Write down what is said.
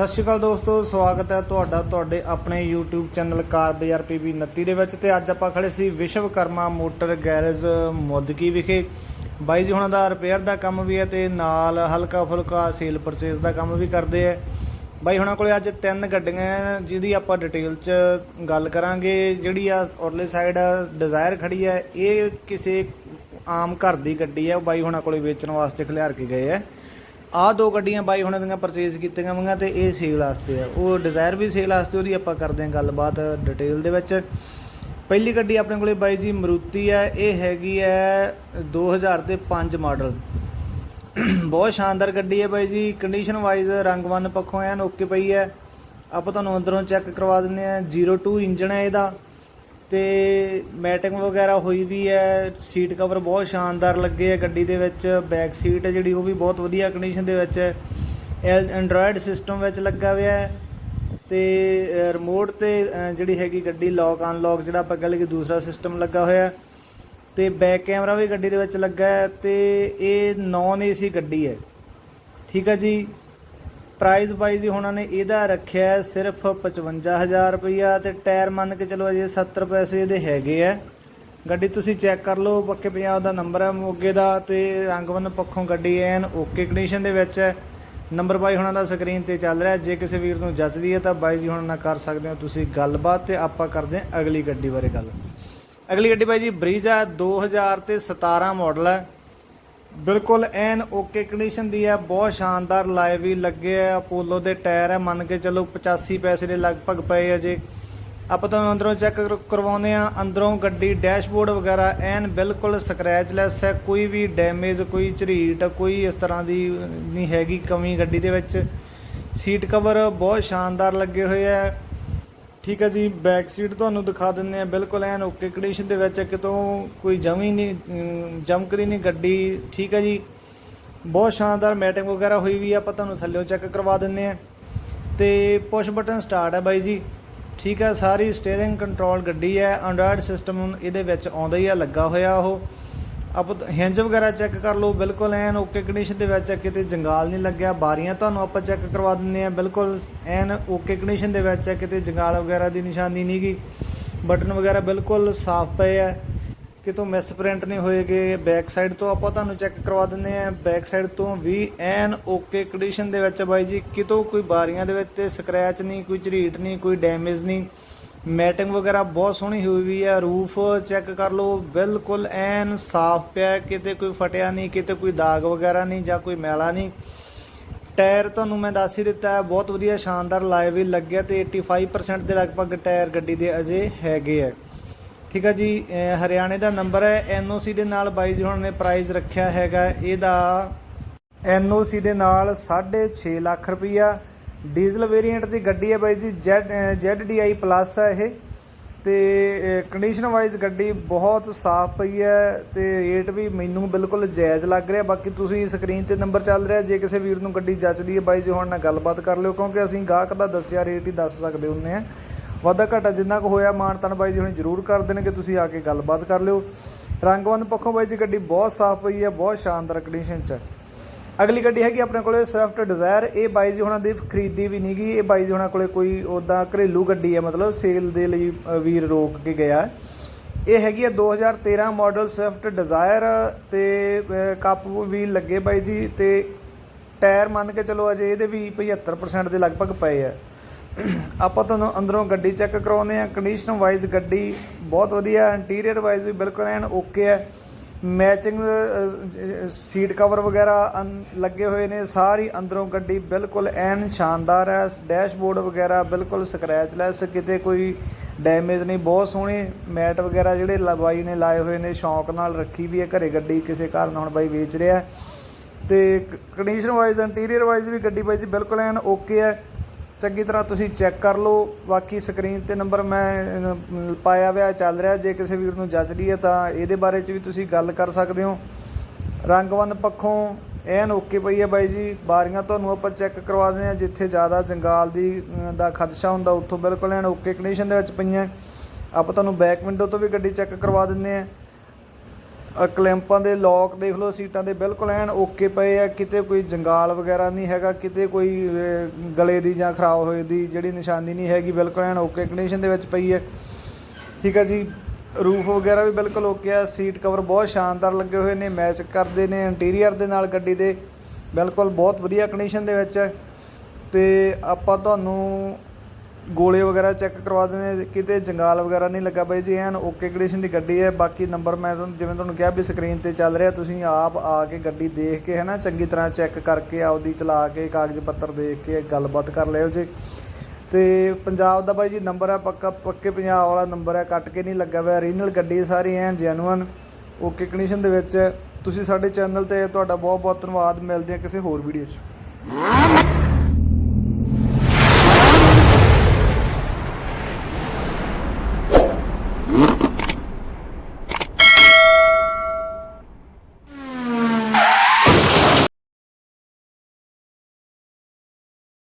ਸਤਿ ਸ਼੍ਰੀ ਅਕਾਲ ਦੋਸਤੋ, ਸਵਾਗਤ ਹੈ ਤੁਹਾਡਾ ਤੁਹਾਡੇ ਆਪਣੇ YouTube ਚੈਨਲ ਕਾਰ ਬਾਜ਼ਾਰ PB 29 ਦੇ ਵਿੱਚ ਤੇ ਅੱਜ ਆਪਾਂ ਖੜੇ ਸੀ ਵਿਸ਼ਵਕਰਮਾ ਮੋਟਰ ਗੈਰੇਜ ਮੁੱਦਕੀ ਵਿਖੇ। ਬਾਈ ਜੀ ਹੁਣਾਂ ਦਾ ਰਿਪੇਅਰ ਦਾ ਕੰਮ ਵੀ ਹੈ ਤੇ ਨਾਲ ਹਲਕਾ ਫੁਲਕਾ ਸੇਲ ਪਰਚੇਸ ਦਾ ਕੰਮ ਵੀ ਕਰਦੇ ਆ ਬਾਈ ਹੁਣਾਂ ਕੋਲੇ ਅੱਜ ਤਿੰਨ ਗੱਡੀਆਂ ਜਿਹਦੀ ਆਪਾਂ ਡਿਟੇਲ 'ਚ ਗੱਲ ਕਰਾਂਗੇ। ਜਿਹੜੀ ਆ ਔਰਲੇ ਸਾਈਡ ਡਿਜ਼ਾਇਰ ਖੜੀ ਹੈ, ਇਹ ਕਿਸੇ ਆਮ ਘਰ ਦੀ ਗੱਡੀ ਹੈ, ਉਹ ਬਾਈ ਹੁਣਾਂ ਕੋਲੇ ਵੇਚਣ ਵਾਸਤੇ ਖਿਲਾਰ ਕੇ ਗਏ ਹੈ। ਆਹ ਦੋ ਗੱਡੀਆਂ ਬਾਈ ਹੁਣਾਂ ਦੀਆਂ ਪਰਚੇਸ ਕੀਤੀਆਂ ਹੋਈਆਂ ਤੇ ਇਹ ਸੇਲ ਵਾਸਤੇ ਆ। ਉਹ ਡਿਜ਼ਾਇਰ ਵੀ ਸੇਲ ਵਾਸਤੇ, ਉਹਦੀ ਆਪਾਂ ਕਰਦੇ ਹਾਂ ਗੱਲਬਾਤ ਡਿਟੇਲ ਦੇ ਵਿੱਚ। ਪਹਿਲੀ ਗੱਡੀ ਆਪਣੇ ਕੋਲੇ ਬਾਈ ਜੀ ਮਰੂਤੀ ਹੈ ਇਹ ਹੈਗੀ ਹੈ 2005 ਮਾਡਲ ਬਹੁਤ ਸ਼ਾਨਦਾਰ ਗੱਡੀ ਹੈ ਬਾਈ ਜੀ ਕੰਡੀਸ਼ਨ ਵਾਈਜ਼ ਰੰਗ ਵੰਨ ਪੱਖੋਂ ਐਨ ਓਕੇ ਪਈ ਹੈ ਆਪਾਂ ਤੁਹਾਨੂੰ ਅੰਦਰੋਂ ਚੈੱਕ ਕਰਵਾ ਦਿੰਦੇ ਆ 02 ਇੰਜਨ ਹੈ ਇਹਦਾ। ਤੇ ਮੈਟਿੰਗ ਵਗੈਰਾ ਹੋਈ ਵੀ ਹੈ, ਸੀਟ ਕਵਰ ਬਹੁਤ ਸ਼ਾਨਦਾਰ ਲੱਗੇ ਹੈ ਗੱਡੀ ਦੇ ਵਿੱਚ ਬੈਕ ਸੀਟ ਹੈ ਜਿਹੜੀ, ਉਹ ਵੀ ਬਹੁਤ ਵਧੀਆ ਕੰਡੀਸ਼ਨ ਦੇ ਵਿੱਚ ਹੈ। ਐਂਡਰੋਇਡ ਸਿਸਟਮ ਵਿੱਚ ਲੱਗਾ ਹੋਇਆ ਹੈ ਤੇ ਰਿਮੋਟ ਤੇ ਜਿਹੜੀ ਹੈਗੀ ਗੱਡੀ ਲੌਕ ਅਨਲੌਕ ਜਿਹੜਾ ਆਪਾਂ ਕਹ ਲਈਏ ਦੂਸਰਾ ਸਿਸਟਮ ਲੱਗਾ ਹੋਇਆ ਹੈ। ਤੇ ਬੈਕ ਕੈਮਰਾ ਵੀ ਗੱਡੀ ਦੇ ਵਿੱਚ ਲੱਗਾ ਹੈ ਤੇ ਇਹ ਨਾਨ ਏਸੀ ਗੱਡੀ ਹੈ। ਠੀਕ ਹੈ ਜੀ? ਪ੍ਰਾਈਸ ਜੀ ਉਹਨਾਂ ਨੇ ਇਹਦਾ ਰੱਖਿਆ ਹੈ ਸਿਰਫ 55000 ਰੁਪਈਆ ਤੇ ਟਾਇਰ ਮੰਨ ਕੇ ਚਲੋ ਅਜੇ 70 ਪੈਸੇ ਇਹਦੇ ਹੈਗੇ ਆ। ਗੱਡੀ ਤੁਸੀਂ ਚੈੱਕ ਕਰ ਲਓ ਪੱਕੇ ਪੰਜਾਬ ਦਾ ਨੰਬਰ ਹੈ ਮੋਗੇ ਦਾ ਤੇ ਰੰਗਵੰਨ ਪੱਖੋਂ ਗੱਡੀ ਐਨ ਓਕੇ ਕੰਡੀਸ਼ਨ ਦੇ ਵਿੱਚ ਹੈ। ਨੰਬਰ ਬਾਈ ਹੁਣਾਂ ਦਾ ਸਕਰੀਨ ਤੇ ਚੱਲ ਰਿਹਾ ਜੇ ਕਿਸੇ ਵੀਰ ਨੂੰ ਜੱਚਦੀ ਹੈ ਤਾਂ ਬਾਈ ਜੀ ਹੁਣ ਨਾਲ ਕਰ ਸਕਦੇ ਹੋ ਤੁਸੀਂ ਗੱਲਬਾਤ ਤੇ ਆਪਾਂ ਕਰਦੇ ਹਾਂ ਅਗਲੀ ਗੱਡੀ ਬਾਰੇ ਗੱਲ। ਅਗਲੀ ਗੱਡੀ ਬਾਈ ਜੀ ਬਰੀਜ਼ਾ 2017 ਮਾਡਲ ਹੈ। ਬਿਲਕੁਲ ਐਨ ਓਕੇ ਕੰਡੀਸ਼ਨ ਦੀ ਹੈ, ਬਹੁਤ ਸ਼ਾਨਦਾਰ ਲਾਈਵ ਵੀ ਲੱਗੇ ਆ ਅਪੋਲੋ ਦੇ ਟਾਇਰ ਹੈ, ਮੰਨ ਕੇ ਚਲੋ 85 ਪੈਸੇ ਦੇ ਲਗਭਗ ਪਏ ਆ ਜੇ। ਆਪਾਂ ਤੁਹਾਨੂੰ ਅੰਦਰੋਂ ਚੈੱਕ ਕਰਵਾਉਂਦੇ ਆ ਅੰਦਰੋਂ ਗੱਡੀ ਡੈਸ਼ਬੋਰਡ ਵਗੈਰਾ ਐਨ ਬਿਲਕੁਲ ਸਕ੍ਰੈਚਲੈਸ ਹੈ, ਕੋਈ ਵੀ ਡੈਮੇਜ ਕੋਈ ਝਰੀਟ, ਕੋਈ ਇਸ ਤਰ੍ਹਾਂ ਦੀ ਨਹੀਂ ਹੈਗੀ ਕਮੀ ਗੱਡੀ ਦੇ ਵਿੱਚ। ਸੀਟ ਕਵਰ ਬਹੁਤ ਸ਼ਾਨਦਾਰ ਲੱਗੇ ਹੋਏ ਆ। ਠੀਕ ਹੈ ਜੀ ਬੈਕ ਸੀਟ ਤੁਹਾਨੂੰ ਦਿਖਾ ਦਿੰਦੇ ਆ ਬਿਲਕੁਲ ਐਨ ਓਕੇ ਕੰਡੀਸ਼ਨ ਦੇ ਵਿੱਚ ਕਿਤੋਂ ਕੋਈ ਜਮੀ ਨਹੀਂ ਜਮਕਦੀ ਨਹੀਂ ਗੱਡੀ, ਠੀਕ ਹੈ ਜੀ। ਬਹੁਤ ਸ਼ਾਨਦਾਰ ਮੈਟਿੰਗ ਵਗੈਰਾ ਹੋਈ ਵੀ ਆ, ਆਪਾਂ ਤੁਹਾਨੂੰ ਥੱਲੇੋਂ ਚੈੱਕ ਕਰਵਾ ਦਿੰਦੇ ਆ ਤੇ ਪੁਸ਼ ਬਟਨ ਸਟਾਰਟ ਹੈ ਬਾਈ ਜੀ, ਠੀਕ ਹੈ, ਸਾਰੀ ਸਟੀਅਰਿੰਗ ਕੰਟਰੋਲ ਗੱਡੀ ਹੈ ਐਂਡਰੋਇਡ ਸਿਸਟਮ ਇਹਦੇ ਵਿੱਚ ਆਉਂਦਾ ਹੀ ਆ, ਲੱਗਾ ਹੋਇਆ ਉਹ। ਆਪ ਹਿੰਜ ਵਗੈਰਾ ਚੈੱਕ ਕਰ ਲਓ ਬਿਲਕੁਲ ਐਨ ਓਕੇ ਕੰਡੀਸ਼ਨ ਦੇ ਵਿੱਚ ਹੈ, ਕਿਤੇ ਜੰਗਾਲ ਨਹੀਂ ਲੱਗਿਆ ਬਾਰੀਆਂ ਤੁਹਾਨੂੰ ਆਪਾਂ ਚੈੱਕ ਕਰਵਾ ਦਿੰਦੇ ਆ ਬਿਲਕੁਲ ਐਨ ਓਕੇ ਕੰਡੀਸ਼ਨ ਦੇ ਵਿੱਚ ਹੈ ਕਿਤੇ ਜੰਗਾਲ ਵਗੈਰਾ ਦੀ ਨਿਸ਼ਾਨੀ ਨਹੀਂ ਗੀ। ਬਟਨ ਵਗੈਰਾ ਬਿਲਕੁਲ ਸਾਫ਼ ਪਏ ਆ ਕਿਤੋਂ ਮਿਸ ਪ੍ਰਿੰਟ ਨਹੀਂ ਹੋਏਗੇ। ਬੈਕ ਸਾਈਡ ਤੋਂ ਆਪਾਂ ਤੁਹਾਨੂੰ ਚੈੱਕ ਕਰਵਾ ਦਿੰਦੇ ਆ ਬੈਕ ਸਾਈਡ ਤੋਂ ਵੀ ਐਨ ਓਕੇ ਕੰਡੀਸ਼ਨ ਦੇ ਵਿੱਚ ਬਾਈ ਜੀ ਕਿਤੋਂ ਕੋਈ ਬਾਰੀਆਂ ਦੇ ਵਿੱਚ ਤੇ ਸਕ੍ਰੈਚ ਨਹੀਂ ਕੋਈ ਝਰੀਟ ਨਹੀਂ ਕੋਈ ਡੈਮੇਜ ਨਹੀਂ। ਮੈਟਿੰਗ ਵਗੈਰਾ ਬਹੁਤ ਸੋਹਣੀ ਹੋਈ ਵੀ ਹੈ। ਰੂਫ ਚੈੱਕ ਕਰ ਲਓ, ਬਿਲਕੁਲ ਐਨ ਸਾਫ਼ ਪਿਆ ਕਿਤੇ ਕੋਈ ਫਟਿਆ ਨਹੀਂ, ਕਿਤੇ ਕੋਈ ਦਾਗ ਵਗੈਰਾ ਨਹੀਂ ਜਾਂ ਕੋਈ ਮੈਲਾ ਨਹੀਂ। ਟਾਇਰ ਤੁਹਾਨੂੰ ਮੈਂ ਦੱਸ ਹੀ ਦਿੱਤਾ ਹੈ, ਬਹੁਤ ਵਧੀਆ ਸ਼ਾਨਦਾਰ ਲਾਈਵ ਵੀ ਲੱਗਿਆ ਤੇ 85% ਦੇ ਲਗਭਗ ਟਾਇਰ ਗੱਡੀ ਦੇ ਅਜੇ ਹੈਗੇ ਆ। ਠੀਕ ਹੈ ਜੀ ਹਰਿਆਣੇ ਦਾ ਨੰਬਰ ਹੈ। ਐਨਓਸੀ ਦੇ ਨਾਲ ਬਾਈ ਜੀ ਹੁਣ ਨੇ ਪ੍ਰਾਈਸ ਰੱਖਿਆ ਹੈਗਾ। ਇਹਦਾ ਐਨਓਸੀ ਦੇ ਨਾਲ 6.5 ਲੱਖ ਰੁਪਈਆ ਡੀਜ਼ਲ ਵੇਰੀਐਂਟ ਦੀ ਗੱਡੀ ਹੈ ਬਾਈ ਜੀ, Z ZDI ਪਲੱਸ ਹੈ ਇਹ। ਤੇ ਕੰਡੀਸ਼ਨ ਵਾਈਜ਼ ਗੱਡੀ ਬਹੁਤ ਸਾਫ਼ ਪਈ ਹੈ ਤੇ ਰੇਟ ਵੀ ਮੈਨੂੰ ਬਿਲਕੁਲ ਜਾਇਜ਼ ਲੱਗ ਰਿਹਾ। ਬਾਕੀ ਤੁਸੀਂ ਸਕਰੀਨ ਤੇ ਨੰਬਰ ਚੱਲ ਰਿਹਾ, ਜੇ ਕਿਸੇ ਵੀਰ ਨੂੰ ਗੱਡੀ ਜੱਚਦੀ ਹੈ ਬਾਈ ਜੀ, ਹੁਣ ਨਾਲ ਗੱਲਬਾਤ ਕਰ ਲਿਓ, ਕਿਉਂਕਿ ਅਸੀਂ ਗਾਹਕ ਦਾ ਦੱਸਿਆ ਰੇਟ ਹੀ ਦੱਸ ਸਕਦੇ ਹੁੰਨੇ ਆ ਵਾਧਾ ਘਾਟਾ ਜਿੰਨਾ ਕੁ ਹੋਇਆ ਮਾਨ ਤਨ ਬਾਈ ਜੀ ਹੁਣ ਜ਼ਰੂਰ ਕਰ ਦੇਣਗੇ, ਤੁਸੀਂ ਆ ਕੇ ਗੱਲਬਾਤ ਕਰ ਲਿਓ। ਰੰਗਵੰਨ ਪੱਖੋਂ ਬਾਈ ਜੀ, ਗੱਡੀ ਬਹੁਤ ਸਾਫ਼ ਪਈ ਹੈ, ਬਹੁਤ ਸ਼ਾਨਦਾਰ ਕੰਡੀਸ਼ਨ 'ਚ ਹੈ। ਅਗਲੀ ਗੱਡੀ ਹੈਗੀ ਆਪਣੇ ਕੋਲੇ ਸਵਿਫਟ ਡਿਜ਼ਾਇਰ ਇਹ ਬਾਈ ਜੀ ਹੁਣਾਂ ਦੀ ਖਰੀਦੀ ਵੀ ਨਹੀਂਗੀ ਇਹ ਬਾਈ ਜੀ ਹੁਣਾਂ ਕੋਲੇ ਕੋਈ ਉਦਾਂ ਘਰੇਲੂ ਗੱਡੀ ਹੈ, ਮਤਲਬ ਸੇਲ ਦੇ ਲਈ ਵੀਰ ਰੋਕ ਕੇ ਗਿਆ ਇਹ ਹੈਗੀ ਹੈ 2013 ਮਾਡਲ ਸਵਿਫਟ ਡਿਜ਼ਾਇਰ ਤੇ ਕੱਪ ਵੀ ਲੱਗੇ ਬਾਈ ਜੀ ਤੇ ਟਾਇਰ ਮੰਨ ਕੇ ਚਲੋ ਅਜੇ ਇਹਦੇ ਵੀ 75% ਦੇ ਲਗਭਗ ਪਏ ਆ। ਆਪਾਂ ਤੁਹਾਨੂੰ ਅੰਦਰੋਂ ਗੱਡੀ ਚੈੱਕ ਕਰਾਉਂਦੇ ਆ ਕੰਡੀਸ਼ਨ ਵਾਈਜ਼ ਗੱਡੀ ਬਹੁਤ ਵਧੀਆ ਇੰਟੀਰੀਅਰ ਵਾਈਜ਼ ਵੀ ਬਿਲਕੁਲ ਐਨ ਓਕੇ ਹੈ। ਮੈਚਿੰਗ ਸੀਟ ਕਵਰ ਵਗੈਰਾ ਅਨ- ਲੱਗੇ ਹੋਏ ਨੇ। ਸਾਰੀ ਅੰਦਰੋਂ ਗੱਡੀ ਬਿਲਕੁਲ ਐਨ ਸ਼ਾਨਦਾਰ ਹੈ। ਡੈਸ਼ਬੋਰਡ ਵਗੈਰਾ ਬਿਲਕੁਲ ਸਕ੍ਰੈਚਲੈਸ ਕਿਤੇ ਕੋਈ ਡੈਮੇਜ ਨਹੀਂ। ਬਹੁਤ ਸੋਹਣੇ ਮੈਟ ਵਗੈਰਾ ਜਿਹੜੇ ਲਵਾਈ ਨੇ ਲਾਏ ਹੋਏ ਨੇ। ਸ਼ੌਂਕ ਨਾਲ ਰੱਖੀ ਵੀ ਹੈ। ਘਰੇ ਗੱਡੀ ਕਿਸੇ ਕਾਰਨ ਹੁਣ ਬਾਈ ਵੇਚ ਰਿਹਾ ਹੈ। ਤੇ ਕੰਡੀਸ਼ਨ ਵਾਈਜ਼ ਇੰਟੀਰੀਅਰ ਵਾਈਜ਼ ਵੀ ਗੱਡੀ ਬਾਈ ਜੀ ਬਿਲਕੁਲ ਐਨ ਓਕੇ ਹੈ। ਚੰਗੀ ਤਰ੍ਹਾਂ ਤੁਸੀਂ ਚੈੱਕ ਕਰ ਲਓ। ਬਾਕੀ ਸਕਰੀਨ ਤੇ ਨੰਬਰ ਮੈਂ ਪਾਇਆ ਹੋਇਆ, ਚੱਲ ਰਿਹਾ। ਜੇ ਕਿਸੇ ਵੀਰ ਨੂੰ ਜੱਚਦੀ ਹੈ ਤਾਂ ਇਹਦੇ ਬਾਰੇ 'ਚ ਵੀ ਤੁਸੀਂ ਗੱਲ ਕਰ ਸਕਦੇ ਹੋ। ਰੰਗਵੰਨ ਪੱਖੋਂ ਐਨ ਓਕੇ ਪਈ ਹੈ ਬਾਈ ਜੀ। ਬਾਰੀਆਂ ਤੁਹਾਨੂੰ ਆਪਾਂ ਚੈੱਕ ਕਰਵਾ ਦਿੰਦੇ ਹਾਂ, ਜਿੱਥੇ ਜ਼ਿਆਦਾ ਜੰਗਾਲ ਦੀ ਦਾ ਖਦਸ਼ਾ ਹੁੰਦਾ, ਉੱਥੋਂ ਬਿਲਕੁਲ ਐਨ ਓਕੇ ਕੰਡੀਸ਼ਨ ਦੇ ਵਿੱਚ ਪਈਆਂ। ਆਪਾਂ ਤੁਹਾਨੂੰ ਬੈਕ ਵਿੰਡੋ ਤੋਂ ਵੀ ਗੱਡੀ ਚੈੱਕ ਕਰਵਾ ਦਿੰਦੇ ਹਾਂ। ਕਲੈਂਪਾਂ ਦੇ ਲੋਕ ਦੇਖ ਲਓ, ਸੀਟਾਂ ਦੇ ਬਿਲਕੁਲ ਐਨ ਓਕੇ ਪਏ ਆ। ਕਿਤੇ ਕੋਈ ਜੰਗਾਲ ਵਗੈਰਾ ਨਹੀਂ ਹੈਗਾ, ਕਿਤੇ ਕੋਈ ਗਲੇ ਦੀ ਜਾਂ ਖਰਾਬ ਹੋਏ ਦੀ ਜਿਹੜੀ ਨਿਸ਼ਾਨੀ ਨਹੀਂ ਹੈਗੀ, ਬਿਲਕੁਲ ਐਨ ਓਕੇ ਕੰਡੀਸ਼ਨ ਦੇ ਵਿੱਚ ਪਈ ਹੈ। ਠੀਕ ਹੈ ਜੀ ਰੂਫ ਵਗੈਰਾ ਵੀ ਬਿਲਕੁਲ ਓਕੇ ਆ ਸੀਟ ਕਵਰ ਬਹੁਤ ਸ਼ਾਨਦਾਰ ਲੱਗੇ ਹੋਏ ਨੇ ਮੈਚ ਕਰਦੇ ਨੇ ਇੰਟੀਰੀਅਰ ਦੇ ਨਾਲ ਗੱਡੀ ਦੇ, ਬਿਲਕੁਲ ਬਹੁਤ ਵਧੀਆ ਕੰਡੀਸ਼ਨ ਦੇ ਵਿੱਚ ਹੈ। ਤੇ ਆਪਾਂ ਤੁਹਾਨੂੰ ਗੋਲੇ ਵਗੈਰਾ ਚੈੱਕ ਕਰਵਾ ਦਿੰਦੇ ਕਿਤੇ ਜੰਗਾਲ ਵਗੈਰਾ ਨਹੀਂ ਲੱਗਾ ਬਾਈ ਜੀ, ਐਨ ਓਕੇ ਕੰਡੀਸ਼ਨ ਦੀ ਗੱਡੀ ਹੈ, ਬਾਕੀ ਨੰਬਰ ਮੈਂ ਤੁਹਾਨੂੰ, ਜਿਵੇਂ ਤੁਹਾਨੂੰ ਕਿਹਾ ਵੀ ਸਕਰੀਨ ਤੇ ਚੱਲ ਰਿਹਾ, ਤੁਸੀਂ ਆਪ ਆ ਕੇ ਗੱਡੀ ਦੇਖ ਕੇ ਹੈ ਨਾ ਚੰਗੀ ਤਰ੍ਹਾਂ ਚੈੱਕ ਕਰਕੇ ਆਪਦੀ ਚਲਾ ਕੇ ਕਾਗਜ਼ ਪੱਤਰ ਦੇਖ ਕੇ ਗੱਲਬਾਤ ਕਰ ਲਿਓ ਜੀ। ਤੇ ਪੰਜਾਬ ਦਾ ਬਾਈ ਜੀ ਨੰਬਰ ਹੈ, ਪੱਕਾ, ਪੱਕੇ ਪੰਜਾਬ ਵਾਲਾ ਨੰਬਰ ਹੈ, ਕੱਟ ਕੇ ਨਹੀਂ ਲੱਗਾ ਹੋਇਆ ਰੀਜਨਲ ਗੱਡੀ ਸਾਰੀ, ਐਨ ਜੈਨੂਅਨ ਓਕੇ ਕੰਡੀਸ਼ਨ ਦੇ ਵਿੱਚ। ਤੁਸੀਂ ਸਾਡੇ ਚੈਨਲ ਤੇ ਤੁਹਾਡਾ ਬਹੁਤ ਬਹੁਤ ਧੰਨਵਾਦ, ਮਿਲਦੇ ਹਾਂ ਕਿਸੇ ਹੋਰ ਵੀਡੀਓ 'ਚ।